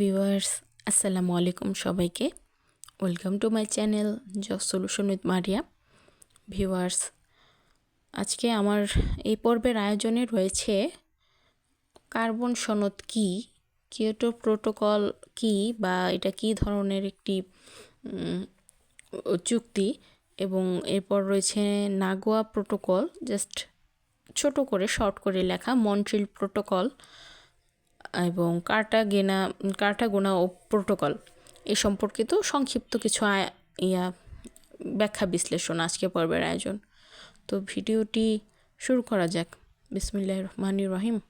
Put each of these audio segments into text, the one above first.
Viewers, আসসালামু আলাইকুম সবাইকে। Welcome to my channel job solution with Maria. Viewers, আজকে আমার এই পর্বের আয়োজনে রয়েছে কার্বন সনদ কি, কিয়োটো প্রোটোকল কি বা এটা কি ধরনের একটি চুক্তি এবং এরপর রয়েছে নাগোয়া প্রোটোকল, জাস্ট ছোট করে, শর্ট করে লেখা মন্ট্রিল প্রোটোকল। এবং কার্টাগেনা, কার্টাগোনা ও প্রোটোকল এ সম্পর্কিত সংক্ষিপ্ত কিছু ইয়া ব্যাখ্যা বিশ্লেষণ আজকে পর্বের আয়োজন। তো ভিডিওটি শুরু করা যাক। বিসমিল্লাহ রহমানির রহিম।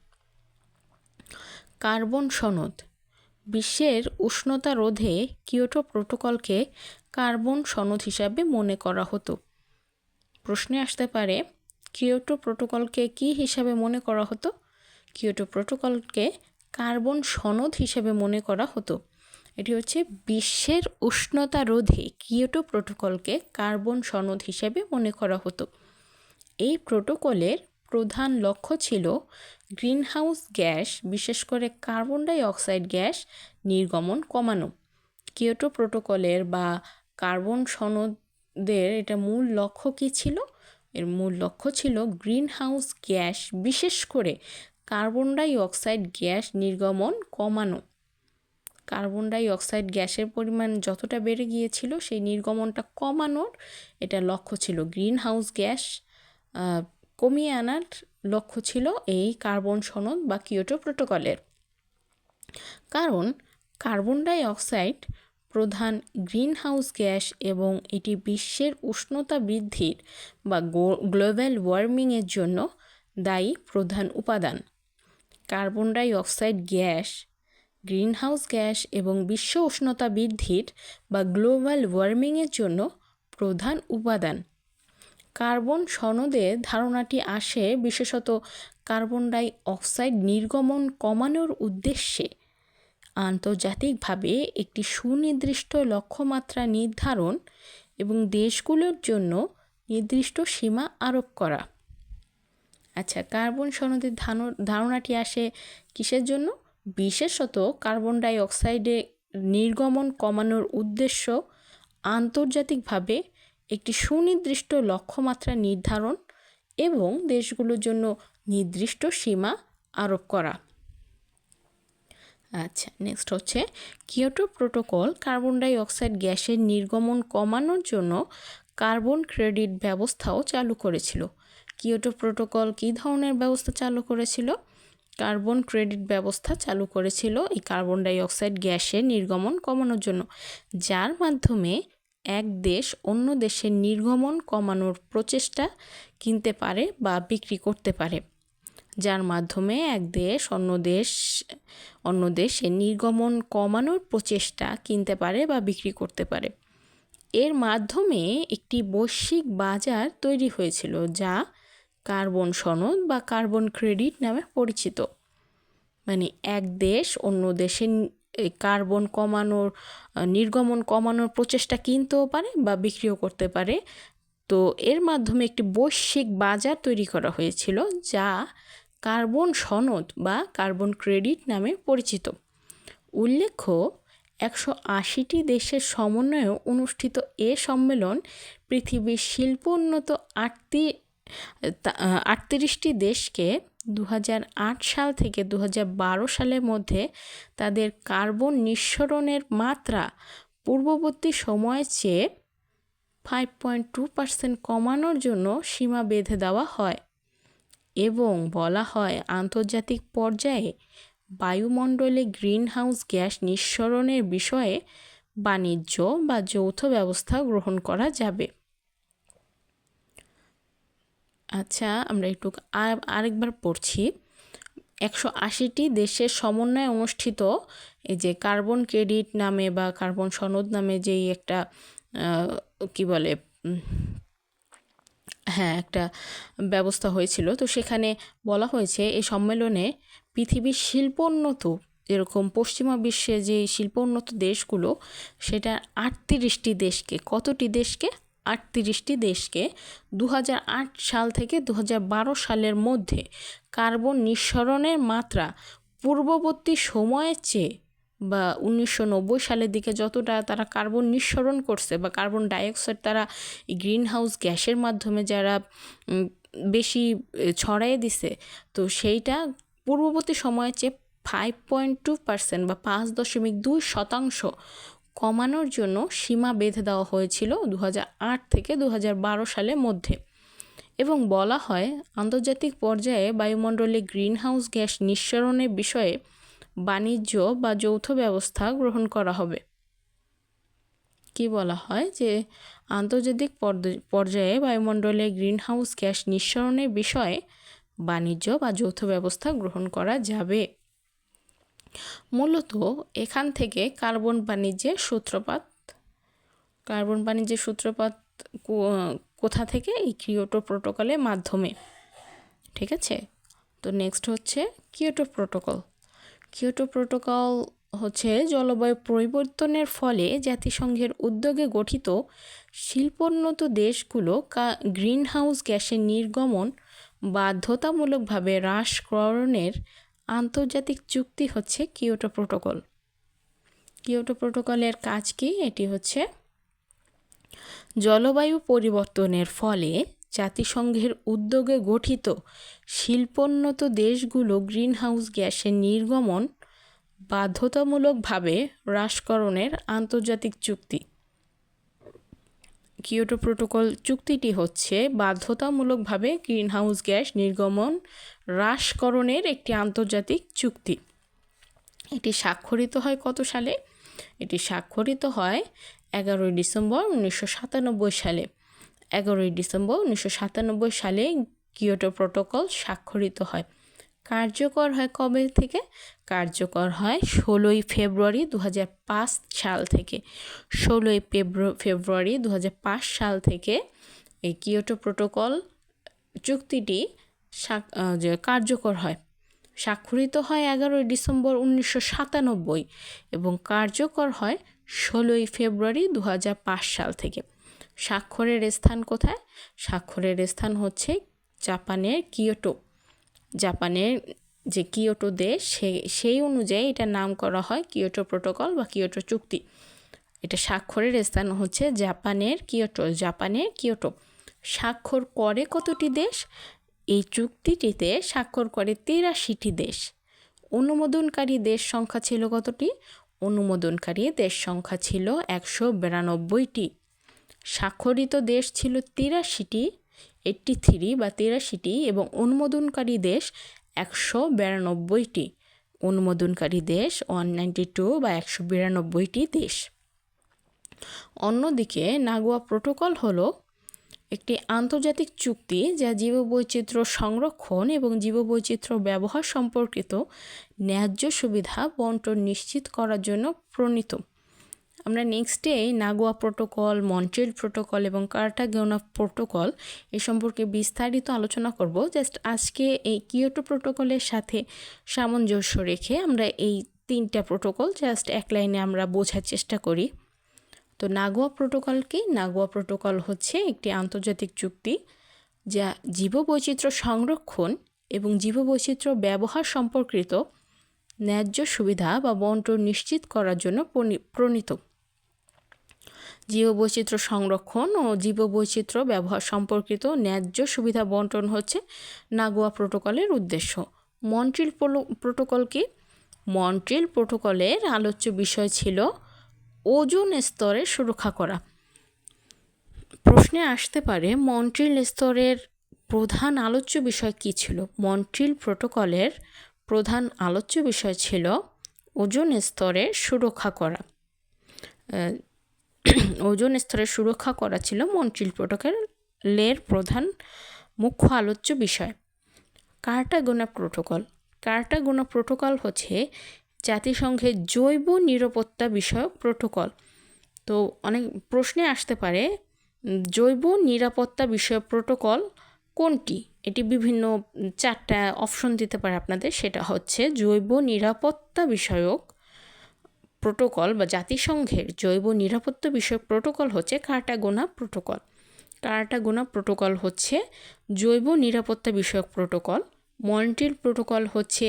কার্বন সনদ। বিশ্বের উষ্ণতা রোধে কিয়োটো প্রোটোকলকে কার্বন সনদ হিসাবে মনে করা হতো। প্রশ্নে আসতে পারে, কিয়োটো প্রোটোকলকে কি হিসাবে মনে করা হতো? কিয়োটো প্রোটোকলকে কার্বন সনদ হিসেবে মনে করা হতো। এটি হচ্ছে বিশ্বের উষ্ণতা রোধে কিয়োটো প্রোটোকলকে কার্বন সনদ হিসেবে মনে করা হতো। এই প্রোটোকলের প্রধান লক্ষ্য ছিল গ্রিনহাউস গ্যাস, বিশেষ করে কার্বন ডাই অক্সাইড গ্যাস নির্গমন কমানো। কিয়োটো প্রোটোকলের বা কার্বন সনদের এটা মূল লক্ষ্য কী ছিল? এর মূল লক্ষ্য ছিল গ্রিনহাউস গ্যাস, বিশেষ করে কার্বন ডাই অক্সাইড গ্যাস নির্গমন কমানো। কার্বন ডাই অক্সাইড গ্যাসের পরিমাণ যতটা বেড়ে গিয়েছিল, সেই নির্গমনটা কমানোর এটা লক্ষ্য ছিল। গ্রিন হাউস গ্যাস কমিয়ে আনার লক্ষ্য ছিল এই কার্বন সনদ বা কিয়োটো প্রোটোকলের। কারণ কার্বন ডাই অক্সাইড প্রধান গ্রিন হাউস গ্যাস এবং এটি বিশ্বের উষ্ণতা বৃদ্ধির বা গ্লোবাল ওয়ার্মিংয়ের জন্য দায়ী প্রধান উপাদান। Carbon dioxide gas, greenhouse gas এবং বিশ্ব উষ্ণতা বৃদ্ধির বা গ্লোবাল ওয়ার্মিংয়ের জন্য প্রধান উপাদান। কার্বন সনদে ধারণাটি আসে বিশেষত কার্বন ডাই অক্সাইড নির্গমন কমানোর উদ্দেশ্যে। আন্তর্জাতিকভাবে একটি সুনির্দিষ্ট লক্ষ্যমাত্রা নির্ধারণ এবং দেশগুলোর জন্য নির্দিষ্ট সীমা আরোপ করা। আচ্ছা কার্বন সনদের ধারণাটি আসে কিসের জন্য? বিশেষত কার্বন ডাই অক্সাইডে নির্গমন কমানোর উদ্দেশ্য আন্তর্জাতিকভাবে একটি সুনির্দিষ্ট লক্ষ্যমাত্রা নির্ধারণ এবং দেশগুলোর জন্য নির্দিষ্ট সীমা আরোপ করা। আচ্ছা নেক্সট হচ্ছে Kyoto protocol carbon dioxide গ্যাসের নির্গমন কমানোর জন্য কার্বন ক্রেডিট ব্যবস্থাও চালু করেছিল। কিয়োটো প্রোটোকল কী ধরনের ব্যবস্থা চালু করেছিল? কার্বন ক্রেডিট ব্যবস্থা চালু করেছিল এই কার্বন ডাইঅক্সাইড গ্যাসের নির্গমন কমানোর জন্য, যার মাধ্যমে এক দেশ অন্য দেশের নির্গমন কমানোর প্রচেষ্টা কিনতে পারে বা বিক্রি করতে পারে। যার মাধ্যমে এক দেশ অন্য দেশ, অন্য দেশে নির্গমন কমানোর প্রচেষ্টা কিনতে পারে বা বিক্রি করতে পারে। এর মাধ্যমে একটি বৈশ্বিক বাজার তৈরি হয়েছিল যা কার্বন সনদ বা কার্বন ক্রেডিট নামে পরিচিত। মানে এক দেশ অন্য দেশের কার্বন কমানোর নির্গমন কমানোর প্রচেষ্টা কিনতেও পারে বা বিক্রিও করতে পারে। তো এর মাধ্যমে একটি বৈশ্বিক বাজার তৈরি করা হয়েছিল যা কার্বন সনদ বা কার্বন ক্রেডিট নামে পরিচিত। উল্লেখ্য, একশো আশিটি দেশের সমন্বয়ে অনুষ্ঠিত এ সম্মেলন পৃথিবীর শিল্পোন্নত আটটি আটত্রিশটি দেশকে দু হাজার আট সাল থেকে দু হাজার বারো সালের মধ্যে তাদের কার্বন নিঃসরণের মাত্রা পূর্ববর্তী সময়ের চেয়ে ফাইভ পয়েন্ট টু পার্সেন্ট কমানোর জন্য সীমা বেঁধে দেওয়া হয় এবং বলা হয় আন্তর্জাতিক পর্যায়ে বায়ুমণ্ডলে গ্রিনহাউস গ্যাস নিঃসরণের বিষয়ে বাণিজ্য বা যৌথ ব্যবস্থা গ্রহণ করা যাবে। আচ্ছা আমরা একটু আর, আরেকবার পড়ছি। একশো আশিটি দেশের সমন্বয়ে অনুষ্ঠিত এই যে কার্বন ক্রেডিট নামে বা কার্বন সনদ নামে যেই একটা কি বলে হ্যাঁ একটা ব্যবস্থা হয়েছিল। তো সেখানে বলা হয়েছে এই সম্মেলনে পৃথিবীর শিল্পোন্নত, যেরকম পশ্চিমা বিশ্বে যে শিল্পোন্নত দেশগুলো, সেটা আটত্রিশটি দেশকে, কতটি দেশকে? আটত্রিশটি দেশকে দু হাজার আট সাল থেকে দু হাজার বারো সালের মধ্যে কার্বন নিঃসরণের মাত্রা পূর্ববর্তী সময়ের চেয়ে বা উনিশশো নব্বই সালের দিকে যতটা তারা কার্বন নিঃসরণ করছে বা কার্বন ডাইঅক্সাইড তারা গ্রিন হাউস গ্যাসের মাধ্যমে যারা বেশি ছড়াই দিছে, তো সেইটা পূর্ববর্তী সময়ের চেয়ে ফাইভ পয়েন্ট টু পার্সেন্ট বা পাঁচ দশমিক দুই শতাংশ কমানোর জন্য সীমা বেঁধে দেওয়া হয়েছিল দু থেকে দু হাজার বারো সালের মধ্যে। এবং বলা হয়, আন্তর্জাতিক পর্যায়ে বায়ুমণ্ডলে গ্রিনহাউস গ্যাস নিঃসরণের বিষয়ে বাণিজ্য বা যৌথ ব্যবস্থা গ্রহণ করা হবে। কি বলা হয় যে, আন্তর্জাতিক পর্যায়ে বায়ুমণ্ডলে গ্রিনহাউস গ্যাস নিঃসরণের বিষয়ে বাণিজ্য বা যৌথ ব্যবস্থা গ্রহণ করা যাবে। মূলত এখান থেকে কার্বন বাণিজ্যের সূত্রপাত, কার্বন বাণিজ্যের সূত্রপাত কোথা থেকে? এই কিয়োটো প্রোটোকলের মাধ্যমে। ঠিক আছে? তো নেক্সট হচ্ছে কিয়োটো প্রোটোকল কিয়োটো প্রোটোকল হচ্ছে জলবায়ু পরিবর্তনের ফলে জাতিসংঘের উদ্যোগে গঠিত শিল্পোন্নত দেশগুলো গ্রিন হাউস গ্যাসের নির্গমন বাধ্যতামূলকভাবে হ্রাসকরণের আন্তর্জাতিক চুক্তি হচ্ছে কিয়োটো প্রোটোকল। কিয়োটো প্রোটোকলের কাজ কি? এটি হচ্ছে জলবায়ু পরিবর্তনের ফলে জাতিসংঘের উদ্যোগে গঠিত শিল্পোন্নত দেশগুলো গ্রিনহাউস গ্যাসের নির্গমন বাধ্যতামূলকভাবে হ্রাসকরণের আন্তর্জাতিক চুক্তি। কিয়োটো প্রোটোকল চুক্তিটি হচ্ছে বাধ্যতামূলকভাবে গ্রিনহাউস গ্যাস নির্গমন হ্রাসকরণের একটি আন্তর্জাতিক চুক্তি। এটি স্বাক্ষরিত হয় কত সালে? এটি স্বাক্ষরিত হয় এগারোই ডিসেম্বর উনিশশো সাতানব্বই সালে। এগারোই ডিসেম্বর উনিশশো সাতানব্বই সালে কিয়োটো প্রোটোকল স্বাক্ষরিত হয়। কার্যকর হয় কবে থেকে? কার্যকর হয় ষোলোই ফেব্রুয়ারি দু হাজার পাঁচ সাল থেকে। ষোলোই ফেব্রুয়ারি দু হাজার পাঁচ সাল থেকে এই কিয়োটো প্রোটোকল চুক্তিটি যে কার্যকর হয়। স্বাক্ষরিত হয় এগারোই ডিসেম্বর উনিশশো সাতানব্বই এবং কার্যকর হয় ষোলোই ফেব্রুয়ারি দু হাজার পাঁচ সাল থেকে। স্বাক্ষরের স্থান কোথায়? স্বাক্ষরের স্থান হচ্ছে জাপানের কিয়োটো জাপানের যে কিয়োটো দেশ সে, সেই অনুযায়ী এটার নাম করা হয় কিয়োটো প্রোটোকল বা কিয়োটো চুক্তি। এটা স্বাক্ষরের স্থান হচ্ছে জাপানের কিয়োটো জাপানের কিয়োটো। স্বাক্ষর করে কতটি দেশ? এই চুক্তিটিতে স্বাক্ষর করে তিরাশিটি দেশ। অনুমোদনকারী দেশ সংখ্যা ছিল কতটি? অনুমোদনকারী দেশ সংখ্যা ছিল একশো বিরানব্বইটি। স্বাক্ষরিত দেশ ছিল তিরাশিটি। এইট্টি থ্রি বা তিরাশিটি এবং অনুমোদনকারী দেশ একশো বিরানব্বইটি। অনুমোদনকারী দেশ ওয়ান নাইনটি টু বা একশো বিরানব্বইটি দেশ। অন্যদিকে নাগোয়া প্রোটোকল হলো একটি আন্তর্জাতিক চুক্তি যা জীববৈচিত্র্য সংরক্ষণ এবং জীববৈচিত্র্য ব্যবহার সম্পর্কিত ন্যায্য সুবিধা বন্টন নিশ্চিত করার জন্য প্রণীত। আমরা নেক্সটে নাগোয়া প্রোটোকল মন্ট্রিল প্রোটোকল এবং কার্টাগোনা প্রোটোকল এ সম্পর্কে বিস্তারিত আলোচনা করব। জাস্ট আজকে এই কিয়োটো প্রোটোকলের সাথে সামঞ্জস্য রেখে আমরা এই তিনটা প্রোটোকল জাস্ট এক লাইনে আমরা বোঝার চেষ্টা করি। তো নাগোয়া প্রোটোকল কি? নাগোয়া প্রোটোকল হচ্ছে একটি আন্তর্জাতিক চুক্তি যা জীববৈচিত্র্য সংরক্ষণ এবং জীববৈচিত্র্য ব্যবহার সম্পর্কিত ন্যায্য সুবিধা বা বন্টন নিশ্চিত করার জন্য প্রণীত। জীববৈচিত্র্য সংরক্ষণ ও জীববৈচিত্র্য ব্যবহার সম্পর্কিত ন্যায্য সুবিধা বন্টন হচ্ছে নাগোয়া প্রোটোকলের উদ্দেশ্য। মন্ট্রিল প্রোটোকল কি? মন্ট্রিল প্রোটোকলের আলোচ্য বিষয় ছিল ওজন স্তরের সুরক্ষা করা। প্রশ্নে আসতে পারে, মন্ট্রিল স্তরের প্রধান আলোচ্য বিষয় কী ছিল? মন্ট্রিল প্রোটোকলের প্রধান আলোচ্য বিষয় ছিল ওজন স্তরের সুরক্ষা করা। ওজোন স্তরের সুরক্ষা করা ছিল মন্ট্রিল প্রোটোকলের প্রধান মুখ্য আলোচ্য বিষয়। Cartagena protocol. কার্টাগোনা প্রোটোকল হচ্ছে জাতিসংঘের জৈব নিরাপত্তা বিষয়ক প্রোটোকল। তো অনেক প্রশ্নে আসতে পারে, জৈব নিরাপত্তা বিষয়ক প্রোটোকল কোনটি? এটি বিভিন্ন চারটা অপশন দিতে পারে আপনাদের। সেটা হচ্ছে জৈব নিরাপত্তা বিষয়ক প্রোটোকল বা জাতিসংঘের জৈব নিরাপত্তা বিষয়ক প্রোটোকল হচ্ছে কার্টাগোনা প্রোটোকল কার্টাগোনা প্রোটোকল হচ্ছে জৈব নিরাপত্তা বিষয়ক প্রোটোকল মন্ট্রিল প্রোটোকল হচ্ছে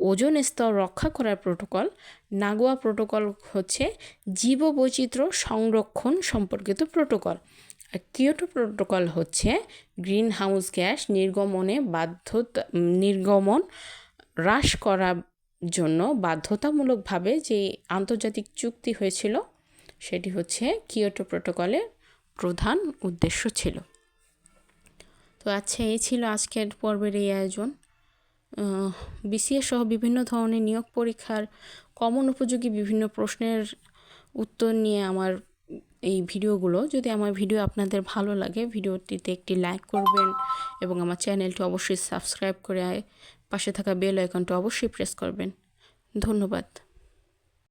ওজন স্তর রক্ষা করার প্রোটোকল নাগোয়া প্রোটোকল হচ্ছে জীববৈচিত্র্য সংরক্ষণ সম্পর্কিত প্রোটোকল কিয়োটো প্রোটোকল হচ্ছে গ্রিন হাউস গ্যাস নির্গমনে বাধ্যতা নির্গমন হ্রাস করার জন্য বাধ্যতামূলকভাবে যে আন্তর্জাতিক চুক্তি হয়েছিল, সেটি হচ্ছে কিয়োটো প্রোটোকলের প্রধান উদ্দেশ্য ছিল। তো আচ্ছা এই ছিল আজকের পর্বের এই আয়োজন। বিসিএস সহ বিভিন্ন ধরনের নিয়োগ পরীক্ষার কমন উপযোগী বিভিন্ন প্রশ্নের উত্তর নিয়ে আমার এই ভিডিওগুলো। যদি আমার ভিডিও আপনাদের ভালো লাগে, ভিডিওটিতে একটি লাইক করবেন এবং আমার চ্যানেলটি অবশ্যই সাবস্ক্রাইব করে পাশে থাকা বেল আইকনটা অবশ্যই প্রেস করবেন। ধন্যবাদ।